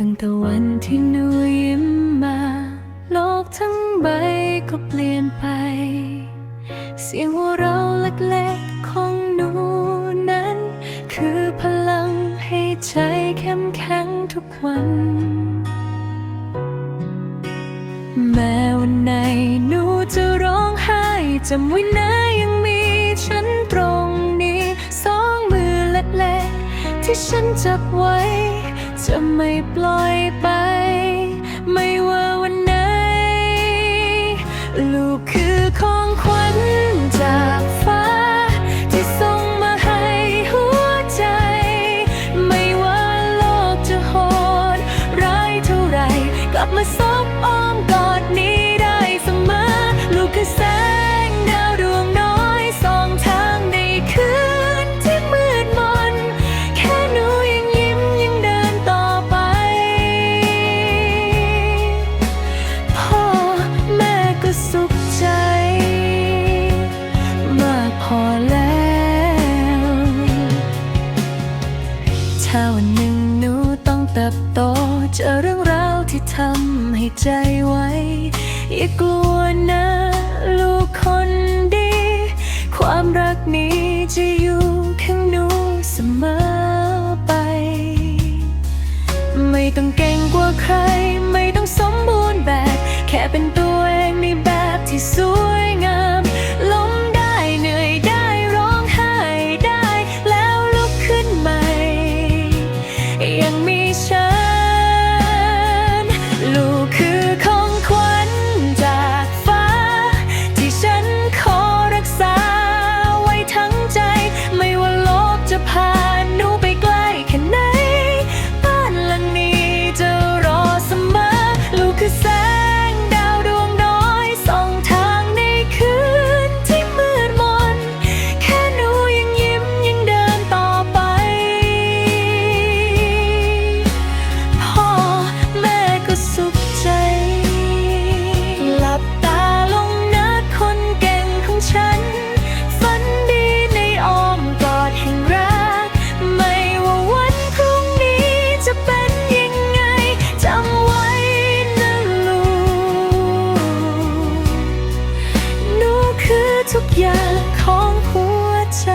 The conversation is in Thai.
ตั้งแต่วันที่หนูยิ้มมา โลกทั้งใบก็เปลี่ยนไป เสียงหัวเราเล็กๆของหนูนั้น คือพลังให้ใจเข้มแข็งทุกวัน แม้วันไหนหนูจะร้องไห้จำไว้นะยังมีฉันตรงนี้ สองมือเล็กๆ ที่ฉันจับไว้ ปล่อยไป ไม่ว่าวันไหน ลูกคือของขวัญจากฟ้า ที่ส่งมาให้หัวใจ ไม่ว่าโลกจะโหดร้ายเท่าไร กลับมาซบอ้อมกอดนี้ ถ้าวันหนึ่งหนูต้องเติบโต เจอเรื่องราวที่ทำให้ใจไหวอย่ากลัวนะลูกคนดี ความรักนี้จะอยู่ข้างหนูเสมอไป ไม่ต้องเก่งกว่าใคร ไม่ต้องสมบูรณ์แบบ แค่เป็นตัวเองในแบบที่สวย ทุกอย่างของหัวใจ